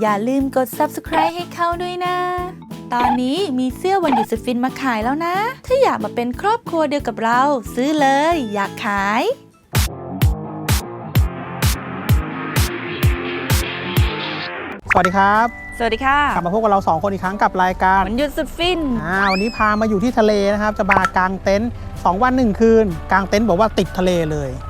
อย่าลืมกด subscribe ให้เขาด้วยนะ ตอนนี้มีเสื้อวันหยุดสุดฟินมาขายแล้วนะ ถ้าอยากมาเป็นครอบครัวเดียวกับเรา ซื้อเลย อยากขายสวัสดีครับ สวัสดีค่ะ กลับมาพบกับเรา 2 คนอีกครั้งกับรายการวันหยุดสุดฟินอ่าวันนี้พามาอยู่ที่ทะเลนะครับ จะมากางเต็นท์2วัน 1 คืน กางเต็นท์บอกว่าติดทะเลเลยอืม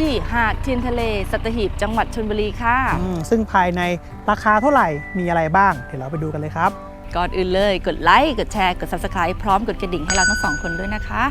ที่หาดเทียนทะเลสัตหีบจังหวัดชลบุรีค่ะ อืมซึ่งภายในราคาเท่าไหร่มีอะไรบ้าง เดี๋ยวเราไปดูกันเลยครับ ก่อนอื่นเลยกดไลค์ กดแชร์ กด subscribe พร้อมกดกระดิ่งให้เราทั้งสองคนด้วยนะคะ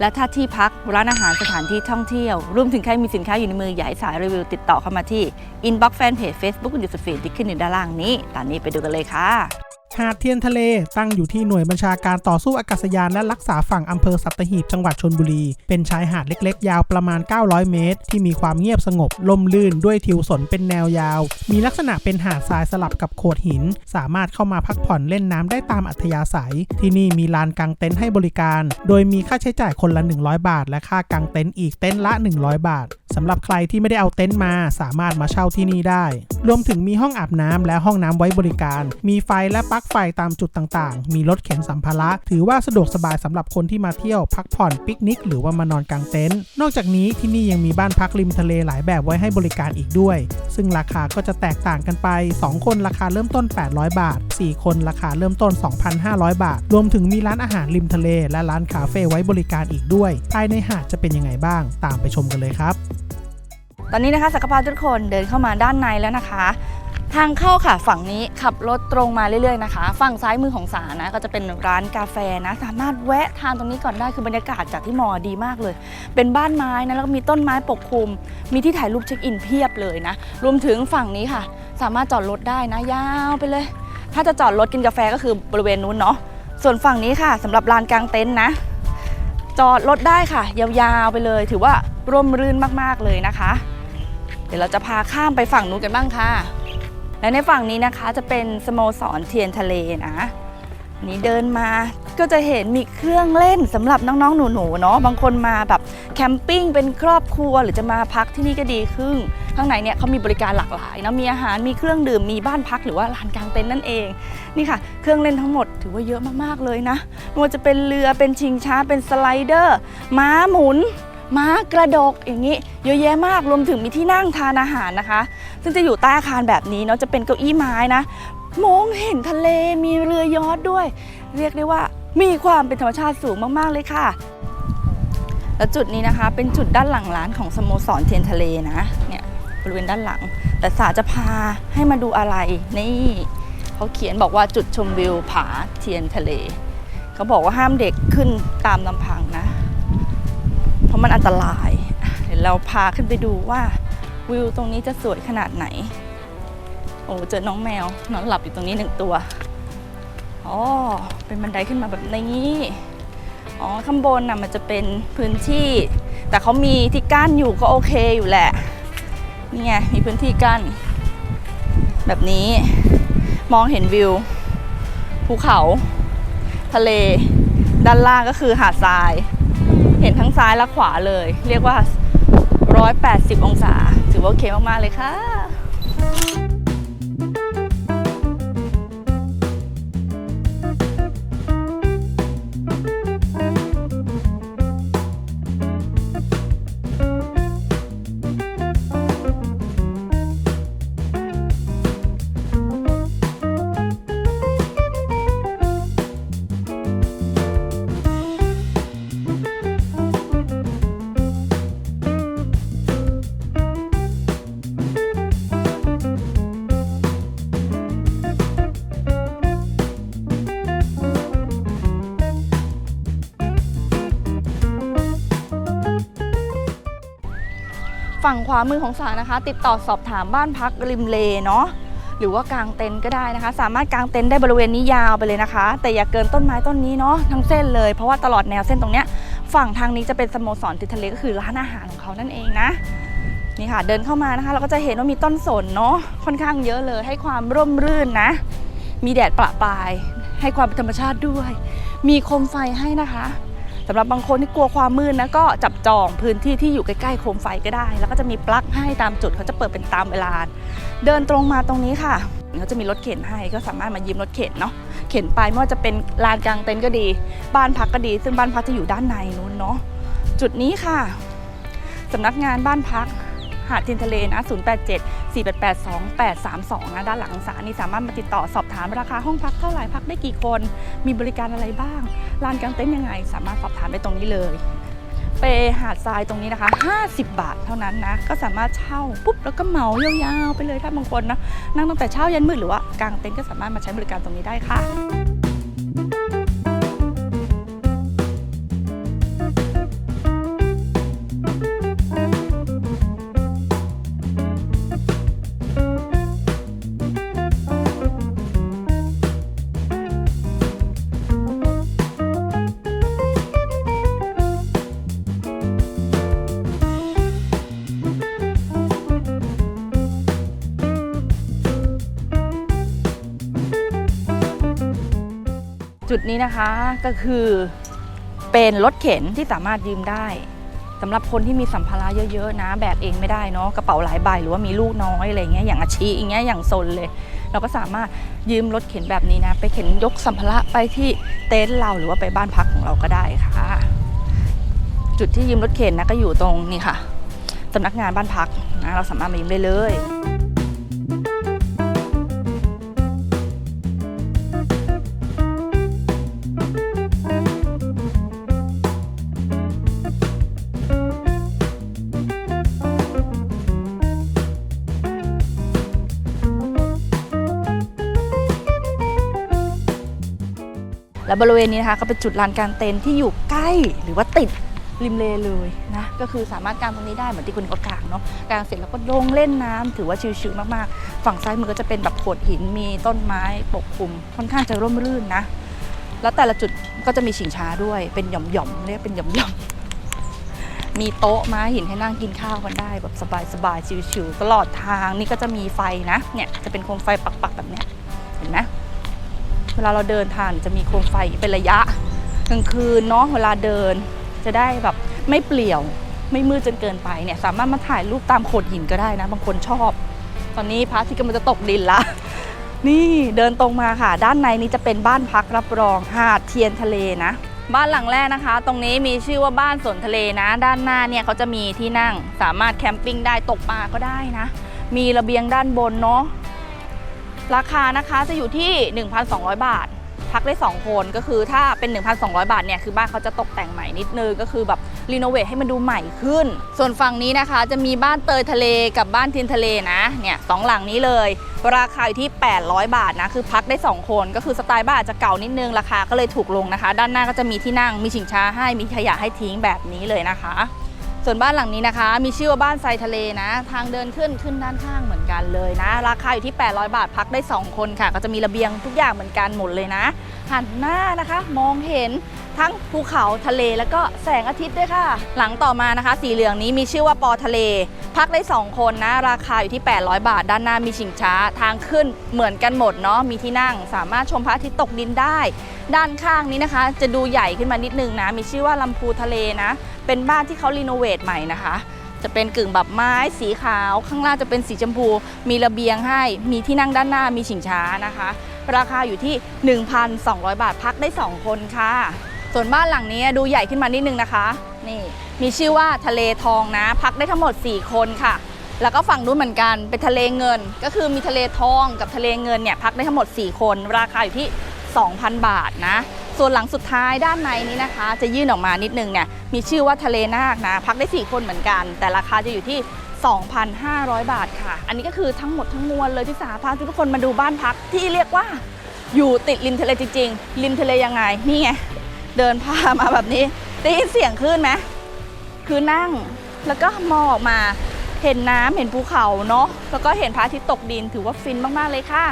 และถ้าที่พักร้านอาหารสถานที่ท่องเที่ยว รวมถึงใครมีสินค้าอยู่ในมืออยากให้สายรีวิวติดต่อเข้ามาที่ inbox fanpage Facebook คุณดิสฟีที่ขึ้นอยู่ด้านล่างนี้ ตอนนี้ไปดูกันเลยค่ะ หาดเทียนทะเลตั้งอยู่ที่หน่วยบัญชาการต่อสู้อากาศยานและรักษาฝั่งอำเภอสัตหีบจังหวัดชนบุรี เป็นชายหาดเล็กๆ ยาวประมาณ 900 เมตร ที่มีความเงียบสงบลมลื่นด้วยทิวสนเป็นแนวยาว มีลักษณะเป็นหาดทรายสลับกับโขดหิน สามารถเข้ามาพักผ่อนเล่นน้ำได้ตามอัธยาศัย ที่นี่มีลานกางเต็นท์ให้บริการ โดยมีค่าใช้จ่ายคนละ 100 บาท และค่ากางเต็นท์อีกเต็นท์ละ 100 บาท สำหรับใครที่ไม่ได้เอาเต็นท์มาสามารถมาเช่าที่นี่ได้ รวมถึงมีห้องอาบน้ำและห้องน้ำไว้บริการ มีไฟและปลั๊กไฟตามจุดต่างๆ มีรถเข็นสัมภาระ ถือว่าสะดวกสบายสำหรับคนที่มาเที่ยวพักผ่อนปิกนิก หรือว่ามานอนกลางเต็นท์ นอกจากนี้ที่นี่ยังมีบ้านพักริมทะเลหลายแบบไว้ให้บริการอีกด้วย ซึ่งราคาก็จะแตกต่างกันไป 2 คนราคาเริ่มต้น 800 บาท 4 คนราคาเริ่มต้น 2,500 บาท รวมถึงมีร้านอาหารริมทะเล และร้านคาเฟ่ไว้บริการอีกด้วย ภายในหาดจะเป็นยังไงบ้าง ตามไปชมกันเลยครับ ตอนนี้นะคะสักพาทุกคนเดินเข้ามาด้านในแล้วนะคะ ทางเข้าค่ะฝั่งนี้ขับรถตรงมาเรื่อยๆนะคะ ฝั่งซ้ายมือของสานะก็จะเป็นร้านกาแฟนะ สามารถแวะทานตรงนี้ก่อนได้คือบรรยากาศจากที่มอดีมากเลย เป็นบ้านไม้นะแล้วก็มีต้นไม้ปกคลุม มีที่ถ่ายรูปเช็คอินเพียบเลยนะ รวมถึงฝั่งนี้ค่ะ สามารถจอดรถได้นะยาวไปเลย ถ้าจะจอดรถกินกาแฟก็คือบริเวณนู้นเนาะส่วนฝั่งนี้ค่ะสำหรับลานกลางเต็นท์นะ จอดรถได้ค่ะ ยาวๆไปเลย ถือว่าร่มรื่นมากๆเลยนะคะ เดี๋ยวเราจะพาข้ามไปฝั่งนู้นกันบ้างค่ะ และในฝั่งนี้นะคะจะเป็นสโมสรเทียนทะเลนะนี่เดินมาก็จะเห็นมีเครื่องเล่นสำหรับน้องๆ หนูๆ เนาะ บางคนมาแบบแคมปิ้งเป็นครอบครัวหรือจะมาพักที่นี่ก็ดีขึ้น ข้างในเนี่ยเขามีบริการหลากหลายนะมีอาหาร มีเครื่องดื่ม มีบ้านพักหรือว่าลานกลางเต็นท์นั่นเอง นี่ค่ะ เครื่องเล่นทั้งหมดถือว่าเยอะมากๆ เลยนะไม่ว่าจะเป็นเรือ เป็นชิงช้า เป็นสไลเดอร์ ม้าหมุน ม้ากระดกอย่างนี้เยอะแยะมากรวมถึงมีที่นั่งทานอาหารนะคะ ซึ่งจะอยู่ใต้อาคารแบบนี้เนาะจะเป็นเก้าอี้ไม้นะ มองเห็นทะเลมีเรือยอชต์ด้วย เรียกได้ว่ามีความเป็นธรรมชาติสูงมากๆเลยค่ะ แล้วจุดนี้นะคะ เป็นจุดด้านหลังร้านของสโมสรเทียนทะเลนะเนี่ยบริเวณด้านหลัง แต่สาจะพาให้มาดูอะไรนี่เขาเขียนบอกว่าจุดชมวิวผาเทียนทะเล เขาบอกว่าห้ามเด็กขึ้นตามลำพัง เพราะมันอันตราย เดี๋ยวเราพาขึ้นไปดูว่าวิวตรงนี้จะสวยขนาดไหน โอ้เจอน้องแมวนอนหลับอยู่ตรงนี้หนึ่งตัว อ๋อ เป็นบันไดขึ้นมาแบบนี้ อ๋อ ข้างบนน่ะมันจะเป็นพื้นที่ แต่เขามีที่กั้นอยู่ก็โอเคอยู่แหละ นี่ไงมีพื้นที่กั้น แบบนี้มองเห็นวิว ภูเขา ทะเล ด้านล่างก็คือหาดทราย ซ้ายและขวาเลย เรียกว่า 180 องศา ถือว่าโอเคมาก ๆ เลยค่ะามือของสานะคะ ติดต่อสอบถามบ้านพักริมเลเนาะหรือว่ากางเต็นท์ก็ได้นะคะ สามารถกางเต็นท์ได้บริเวณนี้ยาวไปเลยนะคะ แต่อย่าเกินต้นไม้ต้นนี้เนาะทั้งเส้นเลย เพราะว่าตลอดแนวเส้นตรงเนี้ยฝั่งทางนี้จะเป็นสโมสรติดทะเลก็คือร้านอาหารของเขานั่นเองนะนี่ค่ะเดินเข้ามานะคะ เราก็จะเห็นว่ามีต้นสนเนาะค่อนข้างเยอะเลยให้ความร่มรื่นนะ มีแดดประปราย ให้ความเป็นธรรมชาติด้วย มีโคมไฟให้นะคะ สำหรับบางคนที่กลัวความมืดนะก็จับจองพื้นที่ที่อยู่ใกล้ๆโคมไฟก็ได้ แล้วก็จะมีปลั๊กให้ตามจุดเขาจะเปิดเป็นตามเวลา เดินตรงมาตรงนี้ค่ะเขาจะมีรถเข็นให้ก็สามารถมายืมรถเข็นเนาะเข็นไปไม่ว่าจะเป็นลานกลางเต็นท์ก็ดี บ้านพักก็ดี ซึ่งบ้านพักจะอยู่ด้านในนู้นเนาะจุดนี้ค่ะสำนักงานบ้านพัก หาดทินทะเลนะ087 488 2832นะด้านหลังศาลนี่สามารถมาติดต่อสอบถามราคาห้องพักเท่าไหร่พักได้กี่คน มีบริการอะไรบ้างลานกางเต็นท์ยังไง สามารถสอบถามได้ตรงนี้เลยเปหาดทรายตรงนี้นะคะ 50 บาทเท่านั้นนะ ก็สามารถเช่าปุ๊บแล้วก็เหมายาวๆไปเลยถ้าบางคนนะนั่งตั้งแต่เช้ายันมืดหรือว่ากางเต็นท์ก็สามารถมาใช้บริการตรงนี้ได้ค่ะ นี้นะคะก็คือเป็นรถเข็นที่สามารถยืมได้สำหรับคนที่มีสัมภาระเยอะๆ นะ แบกเองไม่ได้เนาะกระเป๋าหลายใบหรือว่ามีลูกน้อยอะไรเงี้ยอย่างอาชีอย่างเงี้ยอย่างซนเลย เราก็สามารถยืมรถเข็นแบบนี้นะ ไปเข็นยกสัมภาระไปที่เต็นท์เราหรือว่าไปบ้านพักของเราก็ได้ค่ะ จุดที่ยืมรถเข็นนะก็อยู่ตรงนี่ค่ะสำนักงานบ้านพักนะเราสามารถมายืมได้เลย บริเวณนี้นะคะก็เป็นจุดลานกลางเต็นท์ที่อยู่ใกล้หรือว่าติดริมเลเลยนะก็คือสามารถกางตรงนี้ได้เหมือนที่คุณก็กางเนาะกางเสร็จแล้วก็ลงเล่นน้ำถือว่าชิลๆมากๆ ฝั่งซ้ายมือก็จะเป็นแบบโขดหินมีต้นไม้ปกคลุมค่อนข้างจะร่มรื่นนะ แล้วแต่ละจุดก็จะมีชิงช้าด้วยเป็นหย่อมๆเรียกเป็นหย่อมๆมีโต๊ะม้าหินให้นั่งกินข้าวกันได้แบบสบายๆชิลๆตลอดทางนี่ก็จะมีไฟนะเนี่ยจะเป็นโคมไฟปักๆแบบเนี้ยเห็นไหม เวลาเราเดินทางจะมีโคมไฟเป็นระยะกลางคืนเนาะเวลาเดินจะได้แบบไม่เปลี่ยวไม่มืดจนเกินไปเนี่ยสามารถมาถ่ายรูปตามโขดหินก็ได้นะ บางคนชอบ ตอนนี้พระอาที่กำลังจะตกดินละนี่เดินตรงมาค่ะ ด้านในนี้จะเป็นบ้านพักรับรองหาดเทียนทะเลนะ บ้านหลังแรกนะคะ ตรงนี้มีชื่อว่าบ้านสนทะเลนะ ด้านหน้าเนี่ยเขาจะมีที่นั่งสามารถแคมปิ้งได้ตกปลาก็ได้นะ มีระเบียงด้านบนเนาะ ราคานะคะจะอยู่ที่ 1,200 บาท พักได้ 2 คนก็คือถ้าเป็น 1,200 บาทเนี่ยคือบ้านเขาจะตกแต่งใหม่นิดนึงก็คือแบบรีโนเวทให้มันดูใหม่ขึ้น ส่วนฝั่งนี้นะคะจะมีบ้านเตยทะเลกับบ้านทินทะเลนะเนี่ยสองหลังนี้เลย ราคาอยู่ที่ 800 บาทนะคือพักได้ 2 คนก็คือสไตล์บ้านอาจจะเก่านิดนึงราคาก็เลยถูกลงนะคะ ด้านหน้าก็จะมีที่นั่งมีชิงช้าให้มีขยะให้ทิ้งแบบนี้เลยนะคะ ส่วนบ้านหลังนี้นะคะ มีชื่อว่าบ้านทรายทะเลนะ ทางเดินขึ้นขึ้นด้านข้างเหมือนกันเลยนะ ราคาอยู่ที่ 800 บาทพักได้ 2 คนค่ะ ก็จะมีระเบียงทุกอย่างเหมือนกันหมดเลยนะ หันหน้านะคะมองเห็นทั้งภูเขาทะเลแล้วก็แสงอาทิตย์ด้วยค่ะ หลังต่อมานะคะ สีเหลืองนี้มีชื่อว่าปอทะเล พักได้ 2 คนนะ ราคาอยู่ที่ 800 บาท ด้านหน้ามีชิงช้า ทางขึ้นเหมือนกันหมดเนาะมีที่นั่งสามารถชมพระอาทิตย์ตกดินได้ ด้านข้างนี้นะคะ จะดูใหญ่ขึ้นมานิดนึงนะ มีชื่อว่าลำพูทะเลนะ เป็นบ้านที่เขารีโนเวทใหม่นะคะ จะเป็นกึ่งแบบไม้สีขาว ข้างล่างจะเป็นสีชมพู มีระเบียงให้ มีที่นั่งด้านหน้า มีชิงช้านะคะ ราคาอยู่ที่ 1,200 บาทพักได้ 2 คนค่ะ ส่วนบ้านหลังนี้ดูใหญ่ขึ้นมานิดนึงนะคะ นี่มีชื่อว่าทะเลทองนะ พักได้ทั้งหมด 4 คนค่ะ แล้วก็ฝั่งนู้นเหมือนกันเป็นทะเลเงิน ก็คือมีทะเลทองกับทะเลเงินเนี่ยพักได้ทั้งหมด 4 คน ราคาอยู่ที่ 2,000 บาทนะ ส่วนหลังสุดท้ายด้านในนี้นะคะ จะยื่นออกมานิดนึงเนี่ยมีชื่อว่าทะเลนาคนะ พักได้ 4 คนเหมือนกัน แต่ราคาจะอยู่ที่ 2,500 บาทค่ะ อันนี้ก็คือทั้งหมดทั้งมวลเลยที่สาพาทุกคนมาดูบ้านพักที่เรียกว่าอยู่ติดริมทะเลจริงๆ ริมทะเลยังไง นี่ไง เดินพามาแบบนี้ได้ยินเสียงคลื่นไหมคือนั่งแล้วก็มองออกมาเห็นน้ำเห็นภูเขาเนาะแล้วก็เห็นพระอาทิตย์ตกดินถือว่าฟินมากๆเลยค่ะ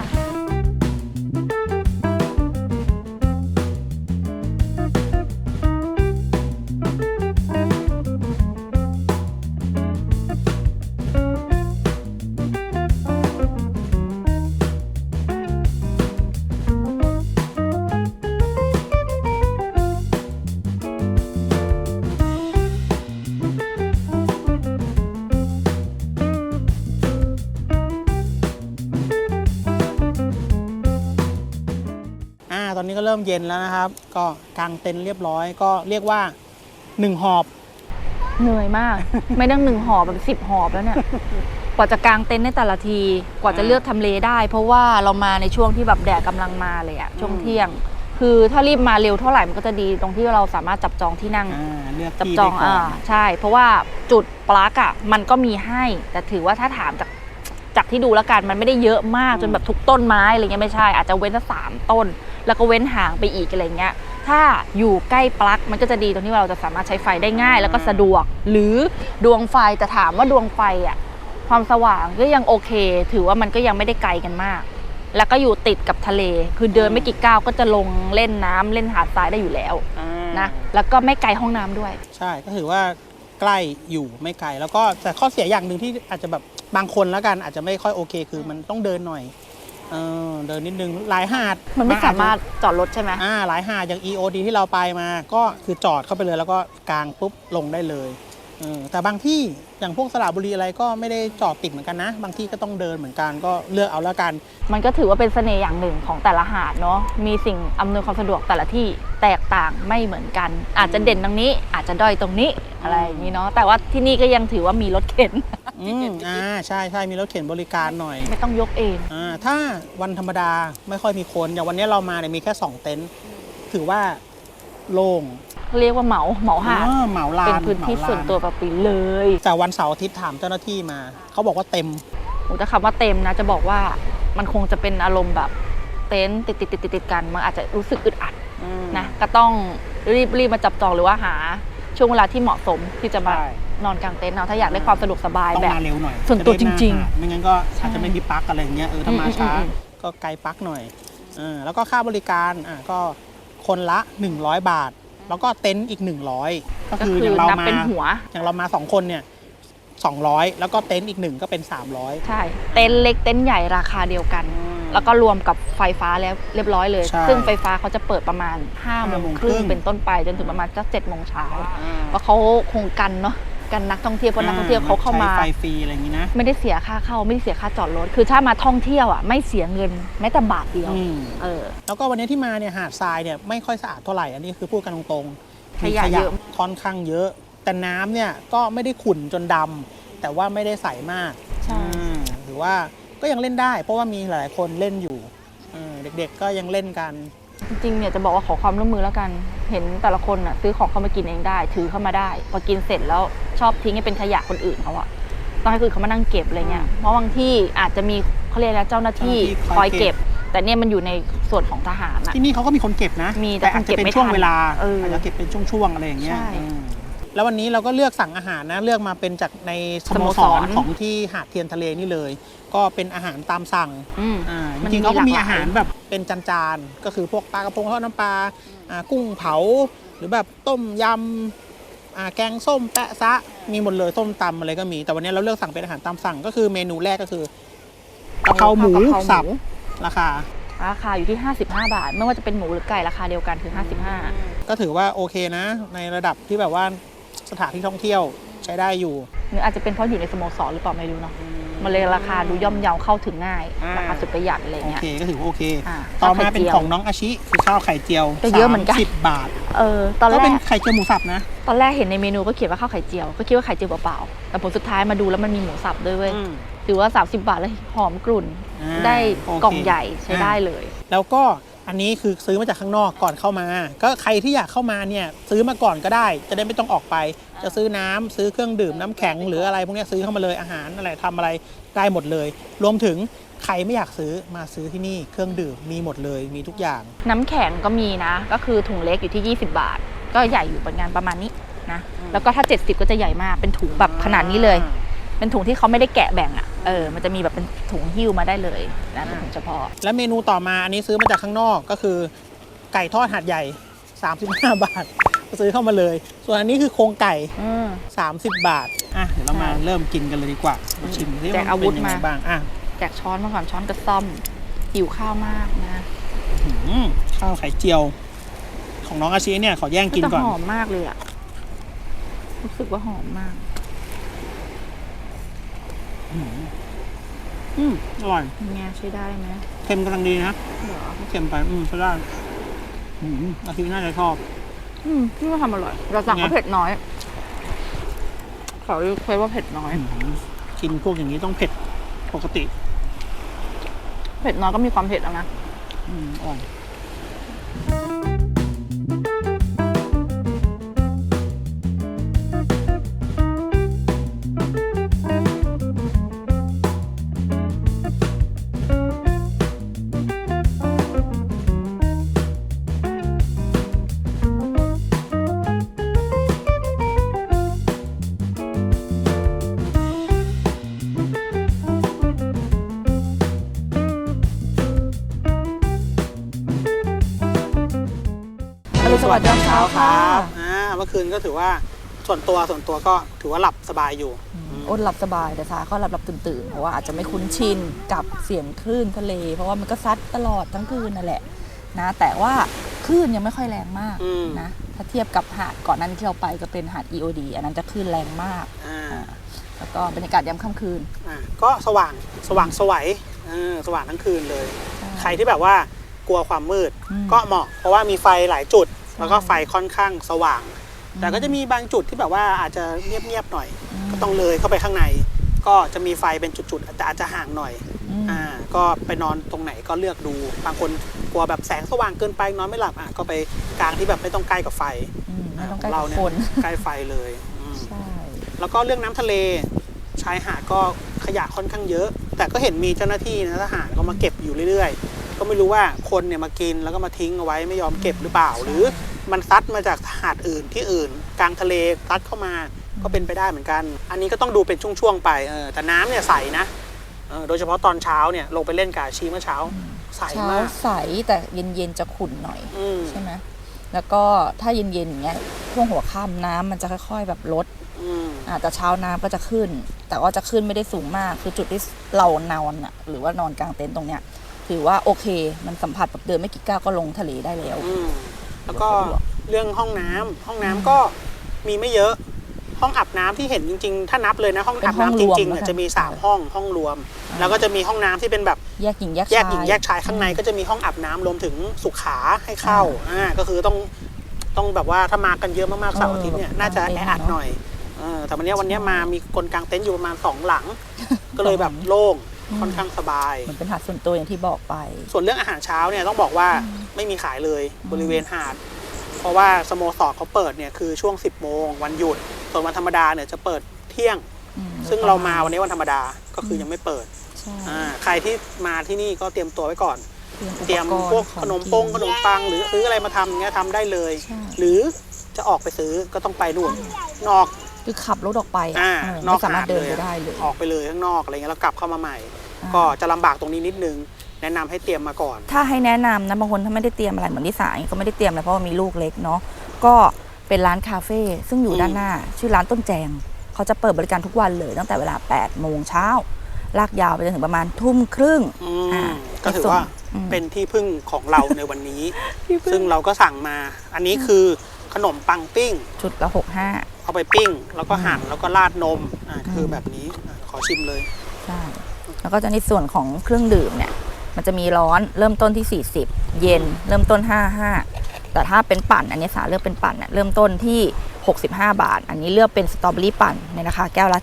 มเย็นแล้วนะครับ ก็กางเต็นท์เรียบร้อย ก็เรียกว่า1หอบ เหนื่อยมาก ไม่ต้องหนึ่งหอบแบบสิบหอบแล้วเนี่ย กว่าจะกางเต็นท์ในแต่ละที กว่าจะเลือกทำเลได้ เพราะว่าเรามาในช่วงที่แบบแดดกำลังมาเลยอะช่วงอืมเที่ยง คือถ้ารีบมาเร็วเท่าไหร่มันก็จะดีตรงที่เราสามารถจับจองที่นั่ง อ่าเลือกจับที่จองได้ก่ออ่านใช่ เพราะว่าจุดปลั๊กอะมันก็มีให้ แต่ถือว่าถ้าถามจากจากที่ดูแล้วกันมันไม่ได้เยอะมากจนแบบทุกต้นไม้อะไรเงี้ยไม่ใช่อาจจะเว้นสักสามต้น แล้วก็เว้นห่างไปอีกอะไรเงี้ยถ้าอยู่ใกล้ปลั๊กมันก็จะดีตรงที่ว่าเราจะสามารถใช้ไฟได้ง่าย แล้วก็สะดวก หรือดวงไฟแต่ถามว่าดวงไฟอะความสว่างก็ยังโอเค ถือว่ามันก็ยังไม่ได้ไกลกันมาก แล้วก็อยู่ติดกับทะเล คือเดินไม่กี่ก้าวก็จะลงเล่นน้ำเล่นหาดทรายได้อยู่แล้วอ่านะแล้วก็ไม่ไกลห้องน้ำด้วย ใช่ก็ถือว่าใกล้อยู่ไม่ไกล แล้วก็แต่ข้อเสียอย่างหนึ่งที่อาจจะแบบบางคนแล้วกันอาจจะไม่ค่อยโอเค คือมันต้องเดินหน่อย เออเดินนิดนึงหลายหาดมันไม่บงอจสาจะมารถจอดรถใช่ไหมอ่าหลายหาดอย่าง EOD ที่เราไปมา ก็คือจอดเข้าไปเลยแล้วก็กางปุ๊บลงได้เลยเออแต่บางที่อย่างพวกสระบุรีอะไรก็ไม่ได้จอดติดเหมือนกันนะ บางที่ก็ต้องเดินเหมือนกันก็เลือกเอาแล้วกัน มันก็ถือว่าเป็นเสน่ห์อย่างหนึ่งของแต่ละหาดเนาะมีสิ่งอำนวยความสะดวกแต่ละที่แตกต่างไม่เหมือนกัน อาจจะเด่นตรงนี้อาจจะด้อยตรงนี้อะไรอย่างนี้เนาะแต่ว่าที่นี่ก็ยังถือว่ามีรถเข็น อืมอ่าใช่ใช่มีรถเข็นบริการหน่อยไม่ต้องยกเองอ่าถ้าวันธรรมดาไม่ค่อยมีคนอย่างวันนี้เรามาเนี่ยมีแค่ 2 เต็นท์ถือว่าโล่งเรียกว่าเหมาเหมาหาดเออเหมาลานเป็นพื้นที่เหมาลาส่วนตัวปปีเลย แต่วันเสาร์อาทิตย์ถามเจ้าหน้าที่มา เขาบอกว่าเต็มโอ้แต่คำว่าเต็มนะ จะบอกว่ามันคงจะเป็นอารมณ์แบบเต็นท์ติดติดติดติดติดกันมันอาจจะรู้สึกอึดอัดนะก็ต้องรีบรีบมาจับจองหรือว่าหาช่วงเวลาที่เหมาะสมที่จะมาใช่ นอนกลางเต็นท์เอาถ้าอยากได้ความสะดวกสบายต้องแบบ มาเร็วหน่อยส่วนตัวะได้จริงๆหน้าหาดไม่งั้นก็ใช่อาจจะไม่มีปลั๊กอะไรอย่างเงี้ยเออถ้ามาอืมช้าอืมอืม ก็ไกลปลั๊กหน่อยเออแล้วก็ค่าบริการอะก็คนละ 100 บาท แล้วก็เต็นท์อีก 100 ก็ก็คือคืออย่างเรานับมาเป็นหัว อย่างเรามา2คนเนี่ย200 แล้วก็เต็นท์อีกหนึ่งก็เป็น 300 ใช่ เต็นท์เล็กเต็นท์ใหญ่ราคาเดียวกัน แล้วก็รวมกับไฟฟ้าแล้วเรียบร้อยเลย ใช่ซึ่งไฟฟ้าเขาจะเปิดประมาณ5้าโมห้าโมงงครึ่ครึ่งงเป็นต้นไปจนถึงประมาณสักเจ็ดโมงเช้าเพราะเขาคงกันเนาะ กันนักท่องเที่ยวเพราะนักท่องเที่ยวเขาเข้ามาใช้ไฟฟรีอะไรอย่างงี้นะไม่ได้เสียค่าเข้าไม่ได้เสียค่าจอดรถคือถ้ามาท่องเที่ยวอะไม่เสียเงินแม้แต่บาทเดียวอืมเออ แล้วก็วันนี้ที่มาเนี่ยหาดทรายเนี่ยไม่ค่อยสะอาดเท่าไหร่อันนี้คือพูดกันตรงๆขมียะเยอะ ค่อนข้างเยอะ แต่น้ำเนี่ยก็ไม่ได้ขุ่นจนดำแต่ว่าไม่ได้ใสมาก ใช่อืมถือว่าก็ยังเล่นได้ เพราะว่ามีหลายคนเล่นอยู่เออเด็กๆก็ยังเล่นกัน จริงๆเนี่ยจะบอกว่าขอความร่วมมือแล้วกัน เห็นแต่ละคนอะซื้อของเข้ามากินเองได้ ถือเข้ามาได้ พอกินเสร็จแล้วชอบทิ้งให้เป็นขยะคนอื่นเขาอะต้องให้คนอื่นเขามานั่งเก็บอะไรเงี้ย เพราะบางที่อาจจะมีเขาเรียกนะเจ้าหน้าที่เจ้าหน้าที่คคออยยเก็เก็บบแต่เนี่ยมันอยู่ในส่วนของทหารอะ ที่นี่เขาก็มีคนเก็บนะ มีแต่แต่อาจจะคนเก็บเป็นไม่ช่วงทันเวลาเอออ อาจจะเก็บเป็นช่วงๆอะไรอย่างเงี้ยใช่ อืม แล้ววันนี้เราก็เลือกสั่งอาหารนะ เลือกมาเป็นจากในสโมสสโมสรรของที่หาดเทียนทะเลนี่เลย ก็เป็นอาหารตามสั่งอืม อ่าจมันริงๆเขาก็มีมีหลากหลาย อาหารแบบเป็นจานๆก็คือพวกปลากระพงทอดน้ำปลาอ่ากุ้งเผา หรือแบบต้มยำอ่าแกงส้มแปะซะมีหมดเลยส้มตำอะไรก็มี แต่วันนี้เราเลือกสั่งเป็นอาหารตามสั่งก็คือเมนูแรกก็คือกะเพราหมูกะเพราหมู สับราคา ราคาอยู่ที่ 55 บาท ไม่ว่าจะเป็นหมูหรือไก่ราคาเดียวกันคือ 55 ก็ถือว่าโอเคนะ ในระดับที่แบบว่า สถานที่ท่องเที่ยวใช้ได้อยู่ หรืออาจจะเป็นเพราะอยู่ในสโมสรหรือเปล่าไม่รู้เนาะมันเลยราคาดูย่อมเยาเข้าถึงง่ายอ่า ราคาสุดประหยัดอะไรโอเงี้ย เคก็ถือว่าโอเค อ่าต่อมาข้าวไข่เป็นจียวของน้องอาชิคือข้าวไข่เจียวก็เยอะเหมือนกัน สิบบาท เออตอนแรก็เป็นกไข่เจียวหมูสับนะ ตอนแรกเห็นในเมนูก็เขียนว่าข้าวไข่เจียวก็คิดว่าไข่เจียวเปล่าๆแต่ผลสุดท้ายมาดูแล้วมันมีหมูสับด้วยเว้ยอืมถือว่า 30 บาทแล้วหอมกลุ่น อ่าได้โอเค กล่องใหญ่ใช้ได้อ่าเลย แล้วก็ อันนี้คือซื้อมาจากข้างนอกก่อนเข้ามา ก็ใครที่อยากเข้ามาเนี่ยซื้อมาก่อนก็ได้ จะได้ไม่ต้องออกไป จะซื้อน้ำซื้อเครื่องดื่มน้ำแข็งหรืออะไรพวกนี้ซื้อเข้ามาเลยอาหารอะไรทำอะไรได้หมดเลย รวมถึงใครไม่อยากซื้อมาซื้อที่นี่เครื่องดื่มมีหมดเลยมีทุกอย่าง น้ำแข็งก็มีนะ ก็คือถุงเล็กอยู่ที่ 20 บาท ก็ใหญ่อยู่ประมาณประมาณนี้นะแล้วก็ถ้า 70 ก็จะใหญ่มากเป็นถุงแบบขนาดนี้เลย เป็นถุงที่เขาไม่ได้แกะแบ่งอะเออมันจะมีแบบเป็นถุงหิ้วมาได้เลยนะเป็นถุงเฉพาะ และเมนูต่อมาอันนี้ซื้อมาจากข้างนอกก็คือ ไก่ทอดหัดใหญ่ 35 บาทก็ซื้อเข้ามาเลย ส่วนอันนี้คือโครงไก่ อืม 30 บาทอะเดี๋ยวเรามาใช่เริ่มกินกันเลยดีกว่ามาชิมซิแจกอาวุธนเป็นยังไงมา บ้างอะแจกช้อนมาก่อนช้อนกระซ่อมหิวข้าวมากนะหืมข้าวไข่เจียว ของน้องอาชีเนี่ยขอแย่งกินแต่ก่อนหอมมากเลยอะรู้สึกว่าหอมมาก อืมอร่อยเป็นไงใช้ได้ไหมเค็มกำลังดีนะเหรอไม่เค็มไป อืมใช่ได้อืมอาทิตย์น่าจะชอบ อืมพี่ว่าทำอร่อย เราสั่งเขาไงเผ็ดน้อยเขาเคยว่าเผ็ดน้อย กินพวกอย่างนี้ต้องเผ็ดปกติ เผ็ดน้อยก็มีความเผ็ดแล้วนะ อืมอ่อน วัสดิ์ยามเช้าค่ะอ่าเมื่อคืนก็ถือว่าส่วนตัวส่วนตัวก็ถือว่าหลับสบายอยู่อ้นหลับสบายแต่สาก็หลับหลับตื่นตื่นๆเพราะว่าอาจจะไม่คุ้นชินกับเสียงคลื่นทะเล เพราะว่ามันก็ซัดตลอดทั้งคืนนั่นแหละนะแต่ว่าคลื่นยังไม่ค่อยแรงมากอืมนะถ้าเทียบกับหาดก่อนหนั้นที่เราไปก็เป็นหาด EOD อันนั้นจะคลื่นแรงมากอ่าอ่าแล้วก็บรรยากาศยามค่ำคืนอ่าก็สว่างสว่างสวัยเออสว่างทั้งคืนเลย ใครที่แบบว่ากลัวความมืดอืมก็เหมาะ เพราะว่ามีไฟหลายจุด แล้วก็ใช่ไฟค่อนข้างสว่าง แต่ก็จะมีบางจุดที่แบบว่าอาจจะเงียบๆหน่อยมก็ต้องเลยเข้าไปข้างใน ก็จะมีไฟเป็นจุดๆแต่อาจจะห่างหน่อยอืมอ่าก็ไปนอนตรงไหนก็เลือกดู บางคนกลัวแบบแสงสว่างเกินไปนอนไม่หลับอะก็ไปกลางที่แบบไม่ต้องใกล้กับไฟอืมไม่ต้องใกล้เรากับเนี่ยคนใกล้ไฟเลยอืมใช่แล้วก็เรื่องน้ำทะเลชายหาดก็ขยะค่อนข้างเยอะ แต่ก็เห็นมีเจ้าหน้าที่นะทหารก็มาเก็บอยู่เรื่อยๆ ก็ไม่รู้ว่าคนเนี่ยมากินแล้วก็มาทิ้งเอาไว้ไม่ยอมเก็บหรือเปล่า หรือมันซัดมาจากหาดอื่นที่อื่น กลางทะเลซัดเข้ามาก็เป็นไปได้เหมือนกัน อันนี้ก็ต้องดูเป็นช่วงๆไปเออแต่น้ำเนี่ยใสนะเออโดยเฉพาะตอนเช้าเนี่ยลงไปเล่นกับอาชีเมื่อเช้าใสเช้ามากใสแต่เย็นๆจะขุ่นหน่อยอืมใช่ไหมแล้วก็ถ้าเย็นๆอย่างเงี้ยช่วงหัวค่ำน้ำมันจะค่อย ๆ แบบลด อืมอ่าแต่เช้าน้ำก็จะขึ้น แต่ว่าจะขึ้นไม่ได้สูงมาก คือจุดที่เรานอนอะหรือว่านอนกลางเต็นท์ตรงเนี้ย ถือว่าโอเค มันสัมผัสแบบเดินไม่กี่ก้าวก็ลงทะเลได้แล้ว อืมแล้วก็เรื่องห้องน้ำห้องน้ำก็มีไม่เยอะ ห้องอาบน้ำที่เห็นจริงๆ ถ้านับเลยนะห้องเป็นอาบห้องน้ำจรวมริงๆแล้วเนี่ยกันจะมีสามห้องห้องรวม แล้วก็จะมีห้องน้ำที่เป็นแบบ แยกหญิงแยกแยชายกหญิงแยกชายข้างในก็จะมีห้องอาบน้ำรวมถึงสุขาให้เข้าอ่าก็คือต้องต้องแบบว่าถ้ามากันเยอะมากๆเสาร์อาทิตย์เนี่ยน่าจะแออัดหน่อยเออแต่วันเนี้ยวันเนี้ยมามีคนกางเต็นท์อยู่ประมาณสองหลัง ก็เลยแบบโล่ง ค่อนข้างสบาย เหมือนเป็นหาดส่วนตัวอย่างที่บอกไป ส่วนเรื่องอาหารเช้าเนี่ยต้องบอกว่าไม่มีขายเลยบริเวณหาด เพราะว่าสโมสรเขาเปิดเนี่ยคือช่วง 10 โมง วันหยุด ส่วนวันธรรมดาเนี่ยจะเปิดเที่ยงอืมซึ่งเรามาวันนี้วันธรรมดาก็คือยังไม่เปิดใช่อ่าใครที่มาที่นี่ก็เตรียมตัวไว้ก่อน เตเตรีรียยมมพวกขขนนมมปปงงขนมปัง หรือซื้ออะไรมาทำอย่างเงี้ยทำได้เลยใช่หรือจะออกไปซื้อก็ต้องไปนู่นนอก คือขับรถออกไปอะอ่าเออนอไม่กสามารถหาดเดินเลยไปได้เลย ออกไปเลยข้างนอกอะไรเงี้ยแล้วกลับเข้ามาใหม่ อ่า ก็จะลำบากตรงนี้นิดนึง แนะนำให้เตรียมมาก่อน ถ้าให้แนะนำนะบางคนถ้าไม่ได้เตรียมอะไรเหมือนที่สายก็ไม่ได้เตรียมอะไรเพราะว่ามีลูกเล็กเนาะก็เป็นร้านคาเฟ่ซึ่งอยู่อืม ด้านหน้า ชื่อร้านต้นแจง เขาจะเปิดบริการทุกวันเลยตั้งแต่เวลา8โมงเช้า ลากยาวไปจนถึงประมาณทุ่มครึ่ง อืมอ่าก็ถือว่าอืม เป็นที่พึ่งของเราในวันนี้ ซึ่งเราก็สั่งมา อันนี้คือขนมปังปิ้ง ชุดละหกห้า เอาไปปิ้ง แล้วก็หั่นแล้วก็ราดนมอ่าอืมคือแบบนี้อะขอชิมเลยใช่แล้วก็จะในส่วนของเครื่องดื่มเนี่ย มันจะมีร้อนเริ่มต้นที่ 40 เย็นเริ่มต้น 55 แต่ถ้าเป็นปั่น อันนี้สาเลือกเป็นปั่นเนี่ยเริ่มต้นที่ 65 บาท อันนี้เลือกเป็นสตรอเบอรี่ปั่นในราคาแก้วละ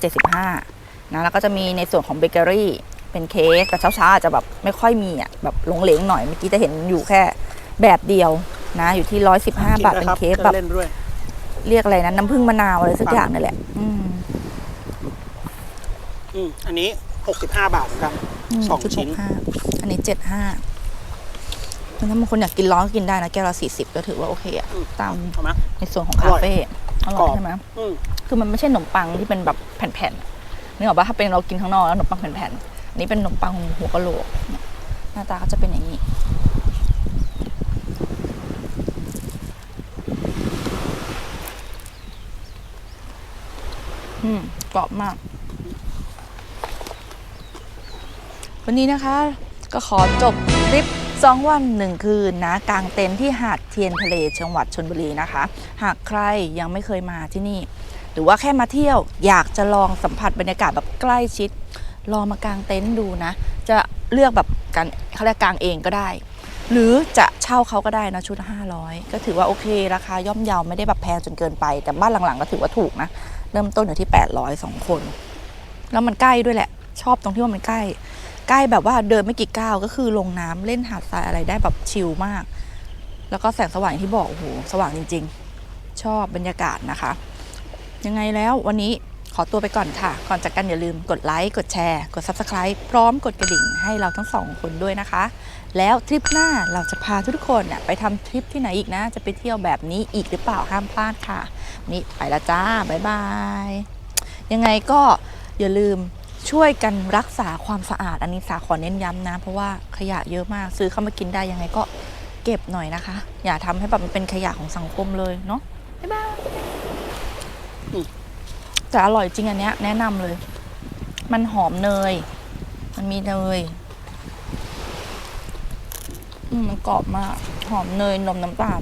75นะแล้วก็จะมีในส่วนของเบเกอรี่เป็นเค้กแต่เช้าๆอาจจะแบบไม่ค่อยมีอะแบบหลงเหลงหน่อยเมื่อกี้จะเห็นอยู่แค่แบบเดียวนะอยู่ที่ 115 บาทกิเป็นนะเค้กคแบรับบเล่นด้วย เรียกอะไรนะน้ำผึ้งมะนาวอะไรสักอย่างนั่นแหละอืมอืมอันนี้65บาทเหมือนกันมสองชุดชิ้นหกห้าอันนี้เจ็ดห้าถ้าบางคนอยากกินร้อนก็กินได้นะแก้วละสี่สิบก็ถือว่าโอเคอะอืมตามเอาไหม ในส่วนของอคาร่อยเฟ่อกรร่ออบยใช่ไหม อืมคือมันไม่ใช่ขนมปังที่เป็นแบบแผ่นๆอะนึกออกปะถ้าเป็นเรากินข้างนอกแล้วขนมปังแผ่นๆอันนี้เป็นขนมปังหัวกะโหลกเนี่ยหน้าตาก็จะเป็นอย่างนี้ อืมกรอบมาก วันนี้นะคะ ก็ขอจบทริปสองวันหนึ่งคืนนะกลางเต็นท์ที่หาดเทียนทะเลจังหวัดชนบุรีนะคะ หากใครยังไม่เคยมาที่นี่ หรือว่าแค่มาเที่ยว อยากจะลองสัมผัสบรรยากาศแบบใกล้ชิด ลองมากางเต็นท์ดูนะ จะเลือกแบบกันเขาเรียกกางเองก็ได้หรือจะเช่าเขาก็ได้นะชุด 500 ก็ถือว่าโอเค ราคาย่อมเยาไม่ได้แบบแพงจนเกินไป แต่บ้านหลังๆก็ถือว่าถูกนะ เริ่มต้นอยู่ที่ 800สองคน แล้วมันใกล้ด้วยแหละ ชอบตรงที่ว่ามันใกล้ ใกล้แบบว่าเดินไม่กี่ก้าวก็คือลงน้ำเล่นหาดทรายอะไรได้แบบชิลมาก แล้วก็แสงสว่างที่บอกโอ้โหสว่างจริง ๆ ชอบบรรยากาศนะคะ ยังไงแล้ววันนี้ขอตัวไปก่อนค่ะ ก่อนจากกันอย่าลืมกดไลค์ กดแชร์ กด Subscribe พร้อมกดกระดิ่งให้เราทั้งสองคนด้วยนะคะ แล้วทริปหน้าเราจะพาทุกคนเนี่ยไปทำทริปที่ไหนอีกนะ จะไปเที่ยวแบบนี้อีกหรือเปล่าห้ามพลาดค่ะ นี่ไปละจ้าบายบาย ยังไงก็อย่าลืมช่วยกันรักษาความสะอาด อันนี้สาขอเน้นย้ำนะ เพราะว่าขยะเยอะมากซื้อเข้ามากินได้ยังไงก็เก็บหน่อยนะคะ อย่าทำให้แบบมันเป็นขยะของสังคมเลยเนาะบ๊ายบายแต่อร่อยจริงอันเนี้ยแนะนำเลย มันหอมเนย มันมีเนยอืมมันกรอบมาก หอมเนยนมน้ำตาล